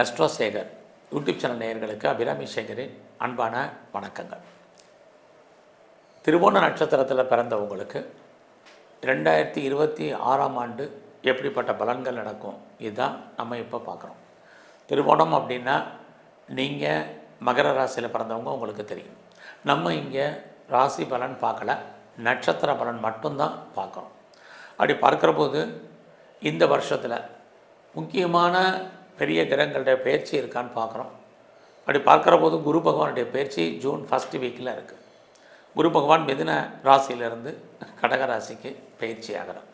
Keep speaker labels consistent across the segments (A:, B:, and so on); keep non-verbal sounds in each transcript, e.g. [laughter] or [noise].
A: Astro Sekar YouTube channel நேயர்களுக்கு அபிராமி சேகரின் அன்பான வணக்கங்கள். திருவோண நட்சத்திரத்தில் பிறந்தவங்களுக்கு ரெண்டாயிரத்தி இருபத்தி ஆறாம் ஆண்டு எப்படிப்பட்ட பலன்கள் நடக்கும்? இதுதான் நம்ம இப்போ பார்க்குறோம். திருவோணம் அப்படின்னா நீங்கள் மகர ராசியில் பிறந்தவங்க உங்களுக்கு தெரியும். நம்ம இங்கே ராசி பலன் பார்க்கல நட்சத்திர பலன் மட்டும்தான் பார்க்குறோம். அப்படி பார்க்குற போது இந்த வருஷத்தில் முக்கியமான பெரிய கிரகங்களுடைய பயிற்சி இருக்கான்னு பார்க்குறோம். அப்படி பார்க்குற போது குரு பகவானுடைய பயிற்சி ஜூன் ஃபஸ்ட் வீக்கில் இருக்குது குரு பகவான் மிதின ராசியிலிருந்து கடக ராசிக்கு பயிற்சி ஆகிறார்.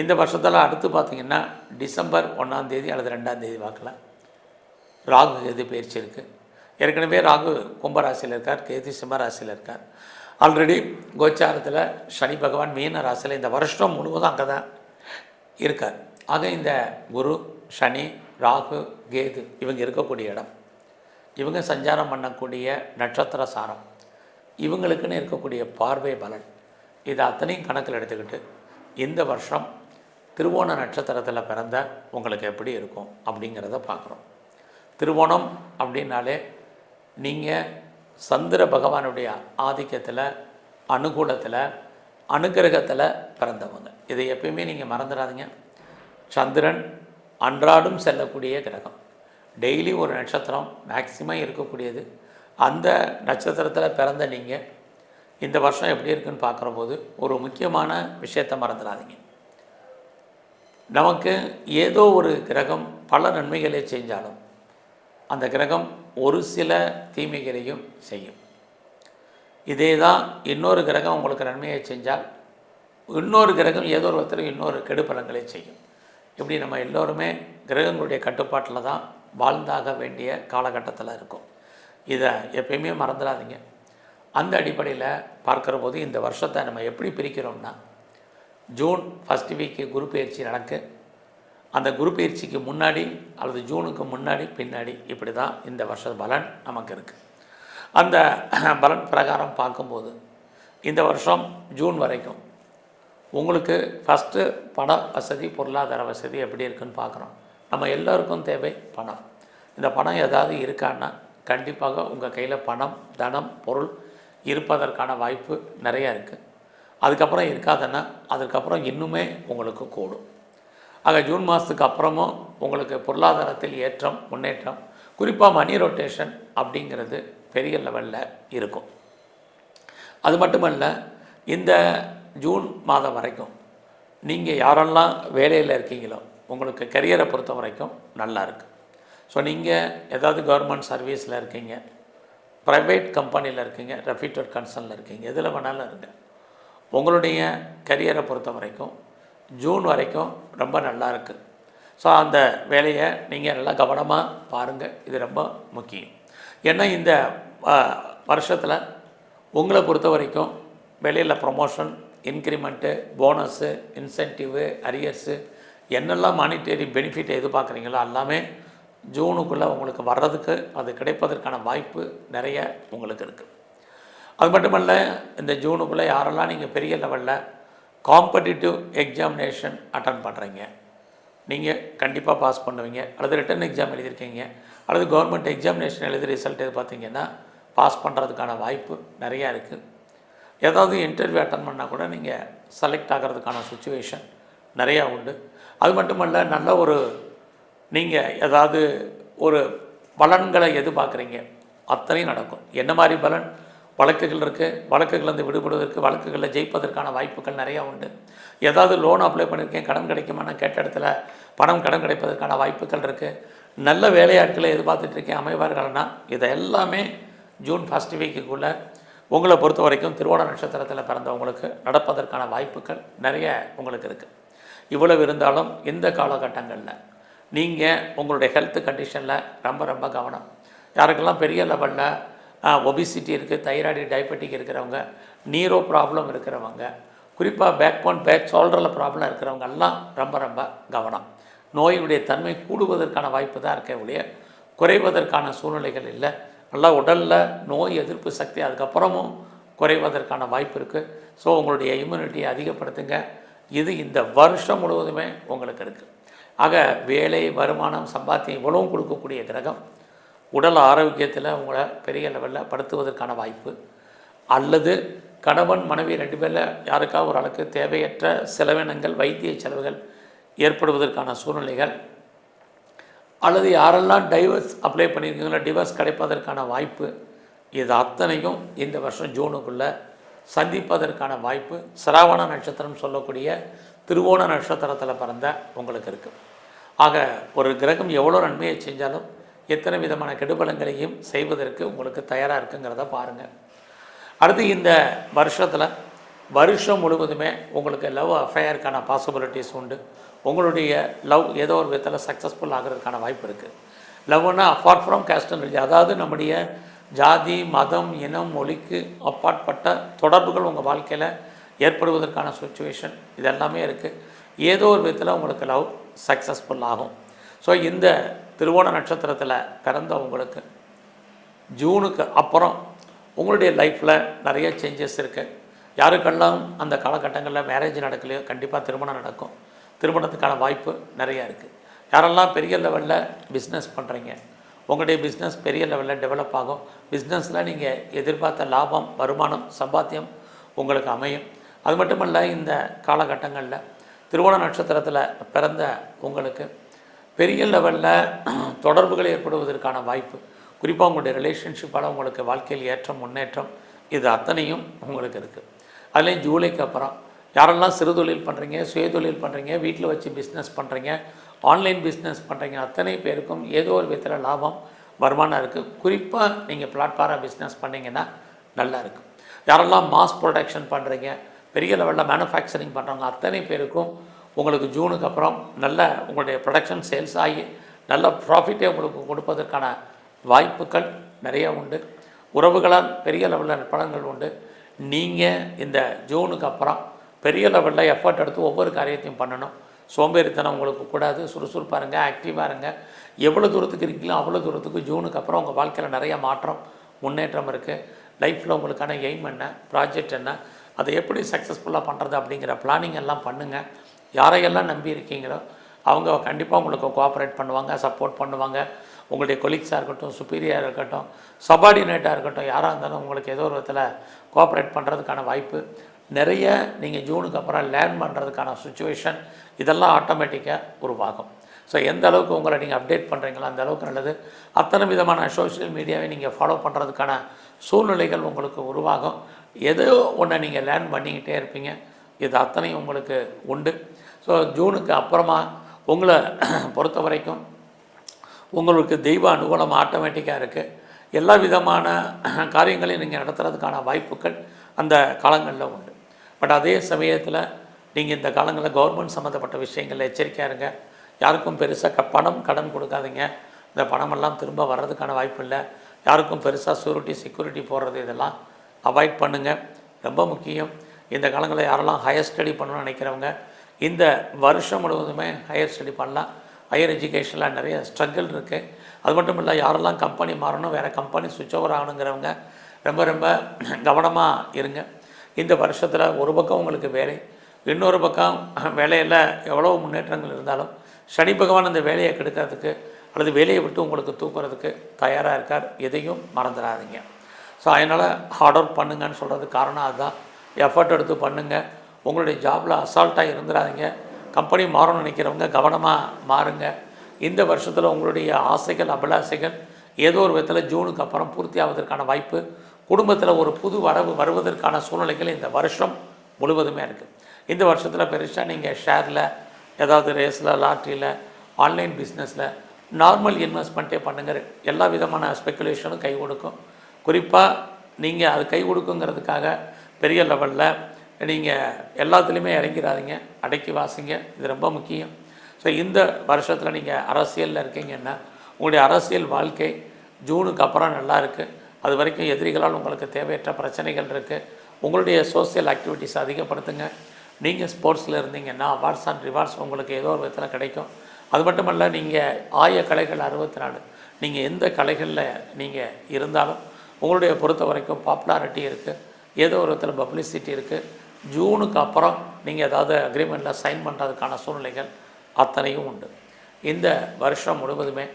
A: இந்த வருஷத்தில் அடுத்து பார்த்திங்கன்னா டிசம்பர் ஒன்றாம் தேதி அல்லது ரெண்டாம் தேதி வாக்கில் ராகு கேது பயிற்சி இருக்குது ஏற்கனவே ராகு கும்பராசியில் இருக்கார் கேது சிம்மராசியில் இருக்கார். ஆல்ரெடி கோச்சாரத்தில் சனி பகவான் மீன ராசியில் இந்த வருஷம் முழுவதும் அங்கே தான் இருக்கார். ஆக இந்த குரு சனி ராகு கேது இவங்க இருக்கக்கூடிய இடம். இவங்க சஞ்சாரம் பண்ணக்கூடிய நட்சத்திர சாரம். இவங்களுக்குன்னு இருக்கக்கூடிய பார்வை பலன். இது அத்தனையும் கணக்கில் எடுத்துக்கிட்டு இந்த வருஷம் திருவோண நட்சத்திரத்தில் பிறந்த உங்களுக்கு எப்படி இருக்கும் அப்படிங்கிறத பார்க்குறோம். திருவோணம் அப்படின்னாலே நீங்கள் சந்திர பகவானுடைய ஆதிக்கத்தில் அனுகூலத்தில் அனுகிரகத்தில் பிறந்தவங்க. இதை எப்பயுமே நீங்கள் மறந்துடாதீங்க. சந்திரன் அன்றாடும் செல்லக்கூடிய கிரகம். டெய்லி ஒரு நட்சத்திரம் மேக்சிமம் இருக்கக்கூடியது. அந்த நட்சத்திரத்தில் பிறந்த நீங்கள் இந்த வருஷம் எப்படி இருக்குன்னு பார்க்குற போது ஒரு முக்கியமான விஷயத்தை மறந்துடாதீங்க. நமக்கு ஏதோ ஒரு கிரகம் பல நன்மைகளை செஞ்சாலும் அந்த கிரகம் ஒரு சில தீமைகளையும் செய்யும். இதே தான் இன்னொரு கிரகம் உங்களுக்கு நன்மையை செஞ்சால் இன்னொரு கிரகம் ஏதோ ஒரு ஒருத்தர் இன்னொரு கெடுபலங்களை செய்யும். இப்படி நம்ம எல்லோருமே கிரகங்களுடைய கட்டுப்பாட்டில் தான் வாழ்ந்தாக வேண்டிய காலகட்டத்தில் இருக்கும். இதை எப்பயுமே மறந்துடாதீங்க. அந்த அடிப்படையில் பார்க்குற போது இந்த வருஷத்தை நம்ம எப்படி பிரிக்கிறோம்னா ஜூன் ஃபஸ்ட் வீக்கு குரு பயிற்சி நடக்கு. அந்த குரு பயிற்சிக்கு முன்னாடி அல்லது ஜூனுக்கு முன்னாடி பின்னாடி இப்படி தான் இந்த வருஷ பலன் நமக்கு இருக்குது அந்த பலன் பிரகாரம் பார்க்கும்போது இந்த வருஷம் ஜூன் வரைக்கும் உங்களுக்கு ஃபஸ்ட்டு பண வசதி பொருளாதார வசதி எப்படி இருக்குன்னு பார்க்குறோம் நம்ம எல்லோருக்கும் தேவை பணம். இந்த பணம் ஏதாவது இருக்கான்னா கண்டிப்பாக உங்கள் கையில் பணம் தனம் பொருள் இருப்பதற்கான வாய்ப்பு நிறையா இருக்குது அதுக்கப்புறம் இருக்காதுன்னா அதுக்கப்புறம் இன்னுமே உங்களுக்கு கூடும். ஆக ஜூன் மாதத்துக்கு அப்புறமும் உங்களுக்கு பொருளாதாரத்தில் ஏற்றம் முன்னேற்றம் குறிப்பாக மணி ரொட்டேஷன் அப்படிங்கிறது பெரிய லெவலில் இருக்கும். அது மட்டுமல்ல இந்த ஜூன் மாதம் வரைக்கும். நீங்கள் யாரெல்லாம் வேலையில் இருக்கீங்களோ உங்களுக்கு கரியரை பொறுத்த வரைக்கும் நல்லா இருக்குது ஸோ நீங்கள் ஏதாவது கவர்மெண்ட் சர்வீஸில் இருக்கீங்க ப்ரைவேட் கம்பெனியில் இருக்கீங்க ரெஃபியூட்டட் கன்சர்னில் இருக்கீங்க எதில் வேணாலும் இருங்க. உங்களுடைய கரியரை பொறுத்த வரைக்கும் ஜூன் வரைக்கும் ரொம்ப நல்லா இருக்குது ஸோ அந்த வேலையை நீங்கள் நல்லா கவனமாக பாருங்கள் இது ரொம்ப முக்கியம். ஏன்னா இந்த வருஷத்தில் உங்களை பொறுத்த வரைக்கும் வெளியில் promotion increment bonus incentive arrears என்னெல்லாம் மானிட்டரி பெனிஃபிட் எதிர்பார்க்குறீங்களோ எல்லாமே ஜூனுக்குள்ளே உங்களுக்கு வர்றதுக்கு அது கிடைப்பதற்கான வாய்ப்பு நிறைய உங்களுக்கு இருக்குது அது மட்டுமல்ல இந்த ஜூனுக்குள்ளே யாரெல்லாம் நீங்கள் பெரிய லெவலில் காம்படிட்டிவ் எக்ஸாமினேஷன் அட்டன் பண்ணுறீங்க நீங்கள் கண்டிப்பாக பாஸ் பண்ணுவீங்க அல்லது ரிட்டன் எக்ஸாம் எழுதியிருக்கீங்க அல்லது கவர்மெண்ட் எக்ஸாமினேஷன் எழுதி ரிசல்ட் எது பார்த்தீங்கன்னா பாஸ் பண்ணுறதுக்கான வாய்ப்பு நிறையா இருக்குது ஏதாவது இன்டர்வியூ அட்டன் பண்ணால் கூட நீங்கள் செலக்ட் ஆகிறதுக்கான சுச்சுவேஷன் நிறையா உண்டு. அது மட்டுமல்ல நல்ல ஒரு நீங்கள் ஏதாவது ஒரு பலன்களை எதிர்பார்க்குறீங்க. அத்தனையும் நடக்கும். என்ன மாதிரி பலன்? வழக்குகள் இருக்குது வழக்குகள்லேருந்து விடுபடுவதற்கு வழக்குகளில் ஜெயிப்பதற்கான வாய்ப்புகள் நிறையா உண்டு. ஏதாவது லோன் அப்ளை பண்ணியிருக்கேன் கடன் கிடைக்குமா நான் கேட்ட இடத்துல பணம் கடன் கிடைப்பதற்கான வாய்ப்புகள் இருக்குது நல்ல வேலையாட்களை எதிர்பார்த்துட்ருக்கேன் அமைவார்கள்னா இதை எல்லாமே ஜூன் ஃபஸ்ட் வீக்குக்குள்ளே உங்களை பொறுத்த வரைக்கும் திருவோண நட்சத்திரத்தில் பிறந்தவங்களுக்கு நடப்பதற்கான வாய்ப்புகள் நிறைய உங்களுக்கு இருக்குது இவ்வளவு இருந்தாலும் இந்த காலகட்டங்களில் நீங்கள் உங்களுடைய ஹெல்த் கண்டிஷனில் ரொம்ப ரொம்ப கவனம். யாருக்கெல்லாம் பெரிய லெவலில் ஒபிசிட்டி இருக்குது தைராய்டு டயபெட்டிக் இருக்கிறவங்க நீரோ ப்ராப்ளம் இருக்கிறவங்க குறிப்பாக பேக் போன் பேக் ஷோல்டரில் ப்ராப்ளம் இருக்கிறவங்க எல்லாம் ரொம்ப ரொம்ப கவனம். நோயினுடைய தன்மை கூடுவதற்கான வாய்ப்பு தான் இருக்க ஒழிய குறைவதற்கான சூழ்நிலைகள் இல்லை. நல்லா உடலில் நோய் எதிர்ப்பு சக்தி அதுக்கப்புறமும் குறைவதற்கான வாய்ப்பு இருக்குது ஸோ உங்களுடைய இம்யூனிட்டியை அதிகப்படுத்துங்க. இது இந்த வருஷம் முழுவதுமே உங்களுக்கு இருக்குது ஆக வேலை வருமானம் சம்பாத்தியம் இவ்வளவும் கொடுக்கக்கூடிய கிரகம் உடல் ஆரோக்கியத்தில் உங்களை பெரிய லெவலில் படுத்துவதற்கான வாய்ப்பு. அல்லது கணவன் மனைவி ரெண்டு பேரில் யாருக்காவது ஒரு அளவுக்கு தேவையற்ற செலவினங்கள் வைத்திய செலவுகள் ஏற்படுவதற்கான சூழ்நிலைகள் அல்லது யாரெல்லாம் டைவர்ஸ் அப்ளை பண்ணியிருக்கீங்களோ டிவர்ஸ் கிடைப்பதற்கான வாய்ப்பு இது அத்தனையும் இந்த வருஷம் ஜூனுக்குள்ளே சந்திப்பதற்கான வாய்ப்பு. சிராவண நட்சத்திரம் சொல்லக்கூடிய திருவோண நட்சத்திரத்தில் பிறந்த உங்களுக்கு இருக்குது ஆக ஒரு கிரகம் எவ்வளோ நன்மையை செஞ்சாலும் எத்தனை விதமான கெடுபலங்களையும் செய்வதற்கு உங்களுக்கு தயாராக இருக்குங்கிறத பாருங்கள் அடுத்து இந்த வருஷத்தில் வருஷம் முழுவதுமே உங்களுக்கு லவ் அஃபேயருக்கான பாசிபிலிட்டிஸ் உண்டு. உங்களுடைய லவ் ஏதோ ஒரு விதத்தில் சக்ஸஸ்ஃபுல் ஆகிறதுக்கான வாய்ப்பு இருக்குது லவ்னா அப்பார்ட் ஃப்ரம் கேஸ்ட் அண்ட் அதாவது நம்முடைய ஜாதி மதம் இனம் மொழிக்கு அப்பாற்பட்ட தொடர்புகள் உங்கள் வாழ்க்கையில் ஏற்படுவதற்கான சுச்சுவேஷன் இது எல்லாமே இருக்குது ஏதோ ஒரு விதத்தில் உங்களுக்கு லவ் சக்ஸஸ்ஃபுல் ஆகும். ஸோ இந்த திருவோண நட்சத்திரத்தில் பிறந்த உங்களுக்கு ஜூனுக்கு அப்புறம் உங்களுடைய லைஃப்பில் நிறைய சேஞ்சஸ் இருக்குது யாருக்கெல்லாம் அந்த காலகட்டங்களில் மேரேஜ் நடக்கலையோ கண்டிப்பாக திருமணம் நடக்கும். திருமணத்துக்கான வாய்ப்பு நிறையா இருக்குது யாரெல்லாம் பெரிய லெவலில் பிஸ்னஸ் பண்ணுறீங்க உங்களுடைய பிஸ்னஸ் பெரிய லெவலில் டெவலப் ஆகும். பிஸ்னஸில் நீங்கள் எதிர்பார்த்த லாபம் வருமானம் சம்பாத்தியம் உங்களுக்கு அமையும். அது மட்டுமல்ல இந்த காலகட்டங்களில் திருவோண நட்சத்திரத்தில் பிறந்த உங்களுக்கு பெரிய லெவலில் தொடர்புகள் ஏற்படுவதற்கான வாய்ப்பு. குறிப்பாக உங்களுடைய ரிலேஷன்ஷிப்பால் உங்களுக்கு வாழ்க்கையில் ஏற்றம் முன்னேற்றம் இது அத்தனையும் உங்களுக்கு இருக்குது அதுலேயும் ஜூலைக்கு அப்புறம் யாரெல்லாம் சிறு தொழில் பண்ணுறீங்க சுயதொழில் பண்ணுறீங்க வீட்டில் வச்சு பிஸ்னஸ் பண்ணுறீங்க ஆன்லைன் பிஸ்னஸ் பண்ணுறீங்க அத்தனை பேருக்கும் ஏதோ ஒரு விதத்தில் லாபம் வருமானம் இருக்குது குறிப்பாக நீங்கள் பிளாட்ஃபாராக பிஸ்னஸ் பண்ணிங்கன்னா நல்லா இருக்கும் யாரெல்லாம் மாஸ் ப்ரொடக்ஷன் பண்ணுறீங்க பெரிய லெவலில் மேனுஃபேக்சரிங் பண்ணுறவங்க அத்தனை பேருக்கும் உங்களுக்கு ஜூனுக்கு அப்புறம் நல்ல உங்களுடைய ப்ரொடக்ஷன் சேல்ஸ் ஆகி நல்ல ப்ராஃபிட்டே உங்களுக்கு கொடுப்பதற்கான வாய்ப்புகள் நிறைய உண்டு. உறவுகளால் பெரிய லெவலில் பலன்கள் உண்டு. நீங்கள் இந்த ஜூனுக்கு அப்புறம் பெரிய லெவலில் எஃபர்ட் எடுத்து ஒவ்வொரு காரியத்தையும் பண்ணணும். சோம்பேறித்தனம் உங்களுக்கு கூடாது. சுறுசுறுப்பாக இருங்க ஆக்டிவாக இருங்க. எவ்வளோ தூரத்துக்கு இருக்கீங்களோ அவ்வளோ தூரத்துக்கு ஜூனுக்கு அப்புறம் உங்கள் வாழ்க்கையில் நிறைய மாற்றம் முன்னேற்றம் இருக்குது லைஃப்பில் உங்களுக்கான எய்ம் என்ன ப்ராஜெக்ட் என்ன அதை எப்படி சக்ஸஸ்ஃபுல்லாக பண்ணுறது அப்படிங்கிற பிளானிங் எல்லாம் பண்ணுங்கள் யாரையெல்லாம் நம்பி இருக்கீங்களோ அவங்க கண்டிப்பாக உங்களுக்கு கோஆப்ரேட் பண்ணுவாங்க சப்போர்ட் பண்ணுவாங்க. உங்களுடைய கொலீக்ஸாக இருக்கட்டும் சுப்பீரியராக இருக்கட்டும் சபார்டினேட்டாக இருக்கட்டும் யாராக இருந்தாலும் உங்களுக்கு ஏதோ ஒரு விதத்தில் கோஆப்ரேட் பண்ணுறதுக்கான வாய்ப்பு. நிறைய நீங்கள் ஜூனுக்கு அப்புறம் லேர்ன் பண்ணுறதுக்கான சுச்சுவேஷன் இதெல்லாம் ஆட்டோமேட்டிக்காக உருவாகும். ஸோ எந்த அளவுக்கு உங்களை நீங்கள் அப்டேட் பண்ணுறீங்களோ அந்த அளவுக்கு நல்லது. அத்தனை விதமான சோஷியல் மீடியாவை நீங்கள் ஃபாலோ பண்ணுறதுக்கான சூழ்நிலைகள் உங்களுக்கு உருவாகும். ஏதோ ஒன்றை நீங்கள் லேர்ன் பண்ணிக்கிட்டே இருப்பீங்க இது அத்தனையும் உங்களுக்கு உண்டு. ஸோ ஜூனுக்கு அப்புறமா உங்களை [clears throat] பொறுத்த வரைக்கும் உங்களுக்கு தெய்வ அனுகூலம் ஆட்டோமேட்டிக்காக இருக்குது எல்லா விதமான [clears throat] காரியங்களையும் நீங்கள் நடத்துகிறதுக்கான வாய்ப்புகள் அந்த காலங்களில் உண்டு. பட் அதே சமயத்தில் நீங்கள் இந்த காலங்களில் கவர்மெண்ட் சம்மந்தப்பட்ட விஷயங்களில் எச்சரிக்கையாக இருங்க. யாருக்கும் பெருசாக க பணம் கடன் கொடுக்காதீங்க. இந்த பணமெல்லாம் திரும்ப வர்றதுக்கான வாய்ப்பு இல்லை. யாருக்கும் பெருசாக சூரிட்டி செக்யூரிட்டி போடுறது இதெல்லாம் அவாய்ட் பண்ணுங்கள் ரொம்ப முக்கியம். இந்த காலங்களில் யாரெல்லாம் ஹையர் ஸ்டடி பண்ணணும்னு நினைக்கிறவங்க இந்த வருஷம் முழுவதுமே ஹையர் ஸ்டடி பண்ணலாம். ஹையர் எஜுகேஷனில் நிறைய ஸ்ட்ரகிள் இருக்குது அது மட்டும் இல்லை யாரெல்லாம் கம்பெனி மாறணும் வேறு கம்பெனி சுவிட்ச் ஓவர் ஆகணுங்கிறவங்க ரொம்ப ரொம்ப கவனமாக இருங்க. இந்த வருஷத்தில் ஒரு பக்கம் உங்களுக்கு வேலை இன்னொரு பக்கம் வேலையில் எவ்வளோ முன்னேற்றங்கள் இருந்தாலும் சனி பகவான் அந்த வேலையை கெடுக்கிறதுக்கு அல்லது வேலையை விட்டு உங்களுக்கு தூக்குறதுக்கு தயாராக இருக்கார் எதையும் மறந்துடாதீங்க. ஸோ அதனால் ஹார்ட் ஒர்க் பண்ணுங்கன்னு சொல்கிறது காரணம் அதுதான். எஃபர்ட் எடுத்து பண்ணுங்கள் உங்களுடைய ஜாபில் அசால்ட்டாக இருந்துடாதீங்க. கம்பெனி மாறணும்னு நினைக்கிறவங்க கவனமாக மாறுங்க. இந்த வருஷத்தில் உங்களுடைய ஆசைகள் அபிலாசைகள் ஏதோ ஒரு விதத்தில் ஜூனுக்கு அப்புறம் பூர்த்தி ஆவதற்கான வாய்ப்பு குடும்பத்தில் ஒரு புது வரவு வருவதற்கான சூழ்நிலைகள் இந்த வருஷம் முழுவதுமே இருக்குது இந்த வருஷத்தில் பெருசாக நீங்கள் ஷேரில் ஏதாவது ரேஸில் லாட்ரியில் ஆன்லைன் பிஸ்னஸில் நார்மல் இன்வெஸ்ட்மெண்ட்டே பண்ணுங்கள் எல்லா விதமான ஸ்பெக்குலேஷனும் கை கொடுக்கும். குறிப்பாக நீங்கள் அது கை கொடுக்குங்கிறதுக்காக பெரிய லெவலில் நீங்கள் எல்லாத்துலேயுமே இறங்கிடாதீங்க அடக்கி வாசிங்க. இது ரொம்ப முக்கியம். ஸோ இந்த வருஷத்தில் நீங்கள் அரசியலில் இருக்கீங்கன்னா உங்களுடைய அரசியல் வாழ்க்கை ஜூனுக்கு அப்புறம் நல்லா இருக்குது அது வரைக்கும் எதிரிகளால் உங்களுக்கு தேவையற்ற பிரச்சனைகள் இருக்குது உங்களுடைய சோசியல் ஆக்டிவிட்டிஸ் அதிகப்படுத்துங்க. நீங்கள் ஸ்போர்ட்ஸில் இருந்தீங்கன்னா அவார்ட்ஸ் அண்ட் ரிவார்ட்ஸ் உங்களுக்கு ஏதோ ஒரு விதத்தில் கிடைக்கும். அது மட்டுமல்ல நீங்கள் ஆய கலைகள் அறுபத்தி நாலு நீங்கள் எந்த கலைகளில் நீங்கள் இருந்தாலும் உங்களுடைய பொறுத்த வரைக்கும் பாப்புலாரிட்டி இருக்குது ஏதோ ஒரு விதத்தில் பப்ளிசிட்டி இருக்குது ஜூனுக்கு அப்புறம் நீங்கள் ஏதாவது அக்ரிமெண்ட்டில் சைன் பண்ணுறதுக்கான சூழ்நிலைகள் அத்தனையும் உண்டு. இந்த வருஷம் முழுவதுமே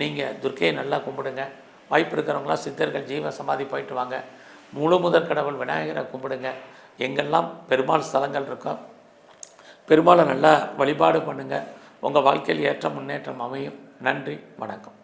A: நீங்கள் துர்க்கையை நல்லா கும்பிடுங்க. வாய்ப்பு இருக்கிறவங்களாம் சித்தர்கள் ஜீவ சமாதி போயிட்டு வாங்க. முழு முதற் கடவுள் விநாயகரை கும்பிடுங்க. எங்கெல்லாம் பெருமாள் ஸ்தலங்கள் இருக்கோ பெருமாளை நல்லா வழிபாடு பண்ணுங்கள் உங்கள் வாழ்க்கையில் ஏற்ற முன்னேற்றம் அமையும். நன்றி வணக்கம்.